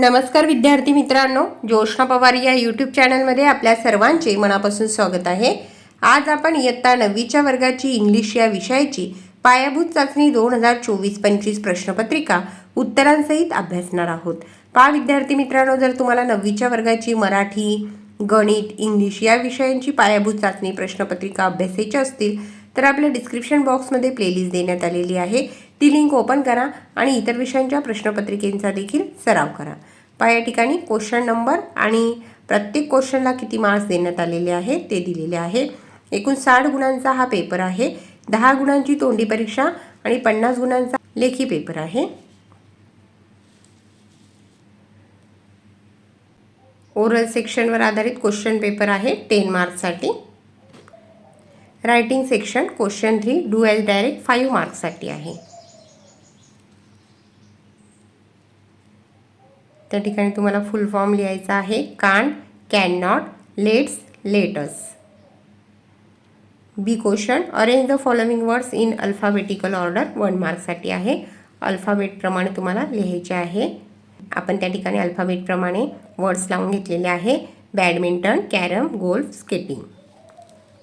नमस्कार विद्यार्थी मित्रांनो ज्योष्णा पवार या यूट्यूब चॅनलमध्ये आपल्या सर्वांचे मनापासून स्वागत आहे. आज आपण इयत्ता नववीच्या वर्गाची इंग्लिश या विषयाची पायाभूत चाचणी दोन हजार चोवीस पंचवीस प्रश्नपत्रिका उत्तरांसहित अभ्यासणार आहोत. पहा विद्यार्थी मित्रांनो जर तुम्हाला नववीच्या वर्गाची मराठी गणित इंग्लिश या विषयांची पायाभूत चाचणी प्रश्नपत्रिका अभ्यासायची असतील तर आपल्या डिस्क्रिप्शन बॉक्समध्ये प्लेलिस्ट देण्यात आलेली आहे. ती लिंक ओपन करा आणि इतर विषयांच्या प्रश्नपत्रिकेंचा देखील सराव करा. पहा या ठिकाणी क्वेश्चन नंबर आणि प्रत्येक क्वेश्चनला किती मार्क्स देण्यात आलेले आहे ते दिलेले आहे एकूण साठ गुणांचा हा पेपर आहे दहा गुणांची तोंडी परीक्षा आणि पन्नास गुणांचा लेखी पेपर आहे. ओरल सेक्शनवर आधारित क्वेश्चन पेपर आहे ten मार्क्ससाठी writing section question three do as direct five मार्क्ससाठी आहे. त्या ठिकाणी तुम्हाला फुल फॉर्म लिहायचा आहे. Can can not let's let's B question arrange the following words in alphabetical order one मार्क्ससाठी आहे. अल्फाबेटप्रमाणे तुम्हाला लिहायचे आहे. आपण त्या ठिकाणी अल्फाबेटप्रमाणे वर्ड्स लावून घेतलेले आहे. Badminton carrom golf skating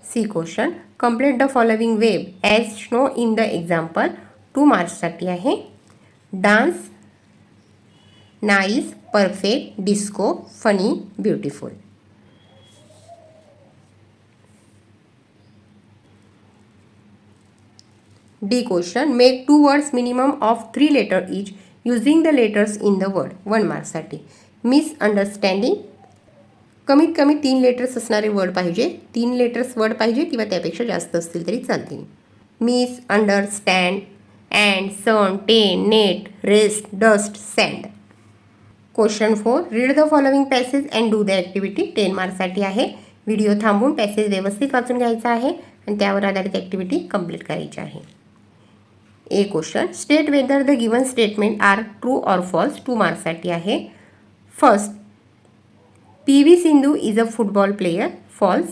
C question complete the following web as show in the example two मार्क्ससाठी आहे. Dance nice perfect disco funny beautiful. D question make two words minimum of three letter each using the letters in the word. One मार्कसाठी. Misunderstanding कमीत कमी तीन letters असणारे word पाहिजे. तीन letters word पाहिजे किंवा त्यापेक्षा जास्त असतील तरी चालतील. Misunderstand and sun ten net rest dust sand. Question four read the following passage and do the activity ten मार्कसाठी आहे. व्हिडिओ थांबून पॅसेज व्यवस्थित वाचून घ्यायचा आहे आणि त्यावर आधारित ॲक्टिव्हिटी कंप्लीट करायची आहे. A question state whether the given statement are true or false two मार्क्ससाठी आहे. First P V Sindhu is a football player false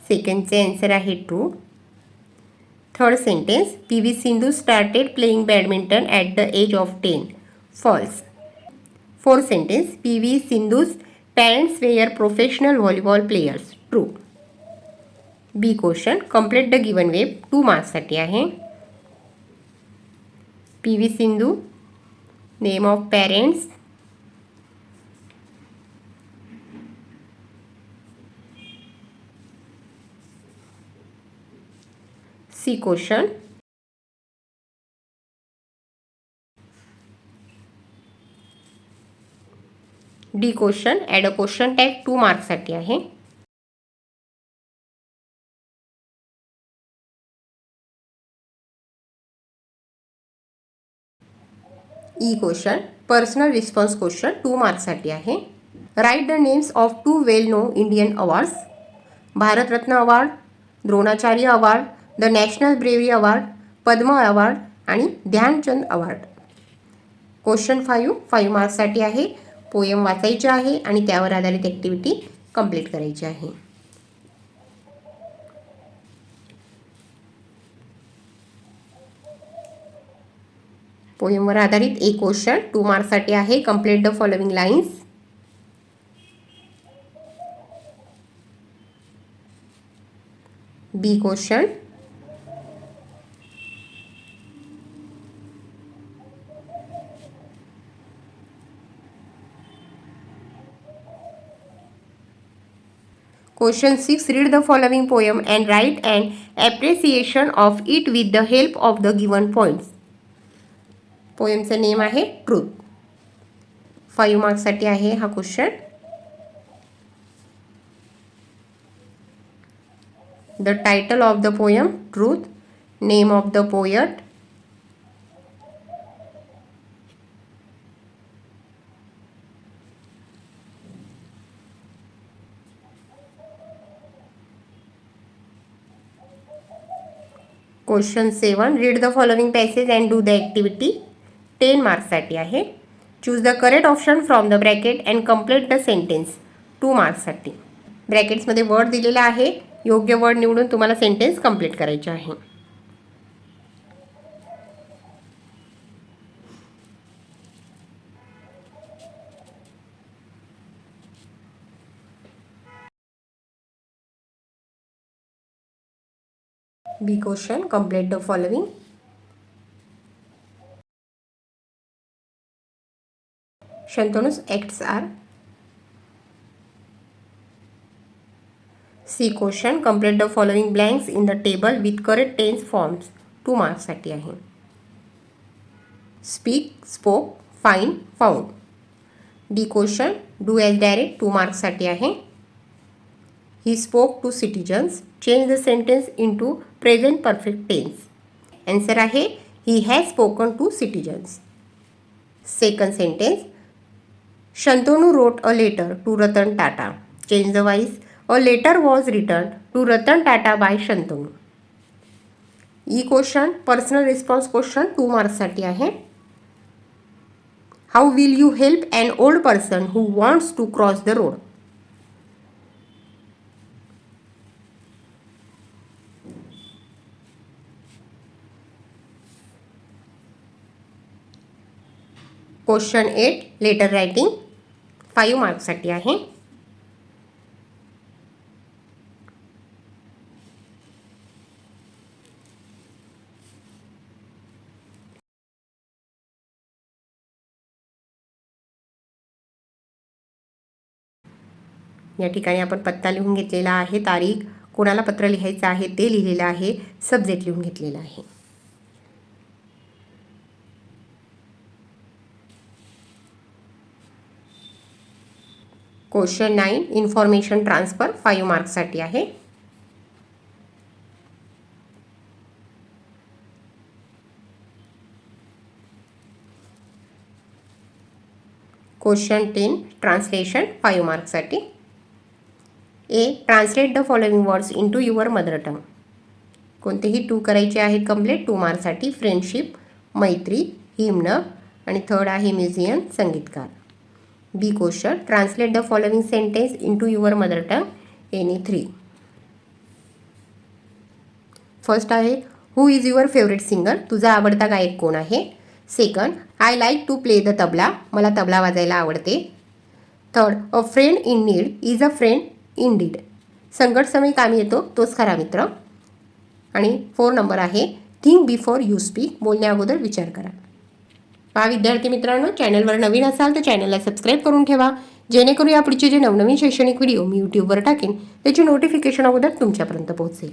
सेकंडचे answer आहे true third sentence P V Sindhu started playing badminton at the age of ten false fourth sentence P V Sindhu's parents were professional volleyball players true B question complete the given web two मार्क्ससाठी आहे P V Sindhu name of parents C question D question add a question tag two मार्क्ससाठी आहे. E question personal response question two मार्क्ससाठी आहे. Write the names of two well know Indian awards Bharat Ratna award Dronacharya award the national bravery award Padma award आणि Dhyan Chand award. Question five five मार्क्ससाठी आहे. Poem वाचायचे आहे आणि त्यावर आधारित activity complete करायची आहे. पोयमवर आधारित एक क्वेश्चन टू मार्क्ससाठी आहे. Complete the following lines B question question six read the following poem and write and appreciation of it with the help of the given points पोयमचं name आहे ट्रूथ फाईव्ह मार्क्ससाठी आहे हा question the title of the poem truth name of the poet question seven read the following passage and do the activity ten मार्क्ससाठी आहे. Choose the correct option from the bracket and complete the sentence two मार्क्ससाठी ब्रॅकेट्समध्ये word दिलेला आहे. योग्य word निवडून तुम्हाला sentence complete करायचे आहे. B question complete the following Shantanu's acts are C question complete the following blanks in the table with correct tense forms two मार्क्ससाठी आहे speak spoke find found D question do as direct two मार्क्ससाठी आहे he spoke to citizens change the sentence into present perfect tense answer आहे he has spoken to citizens second sentence Shantanu wrote a letter to Ratan Tata change the voice a letter was written to Ratan Tata by Shantanu E question personal response question two मार्क्ससाठी आहे. How will you help an old person who wants to cross the road question eight, letter writing five मार्क्ससाठी आहे या आपण पत्ता घेतलेला आहे, तारीख, कोणाला पत्र लिहायचं आहे ते लिहिलेलं आहे सब्जेक्ट घेतलेला आहे. Question nine information transfer five मार्क्ससाठी आहे. Question ten translation five मार्क्ससाठी A translate the following words into your mother tongue कोणतेही टू करायचे आहे कंप्लीट टू मार्कसाठी फ्रेंडशिप मैत्री हिमन आणि थर्ड आहे म्युझियम संगीतकार. B question. Translate the following sentence into your mother tongue any three first आहे who is your favourite singer तुझा आवडता गायक कोण आहे? Second I like to play the tabla. मला तबला वाजायला आवडते. Third a friend in need is a friend in deed संकट समय कामी येतो तोच खरा मित्र. आणि फोर नंबर आहे थिंक बिफोर यू स्पीक बोलण्या अगोदर विचार करा. पहा विद्यार्थी मित्रांनो चॅनलवर नवीन असाल तर चॅनलला सबस्क्राईब करून ठेवा. जेणेकरून या पुढचे जे नवनवीन शैक्षणिक व्हिडिओ मी यूट्यूबवर टाकेन त्याची नोटिफिकेशन अगोदर तुमच्यापर्यंत पोहोचेल.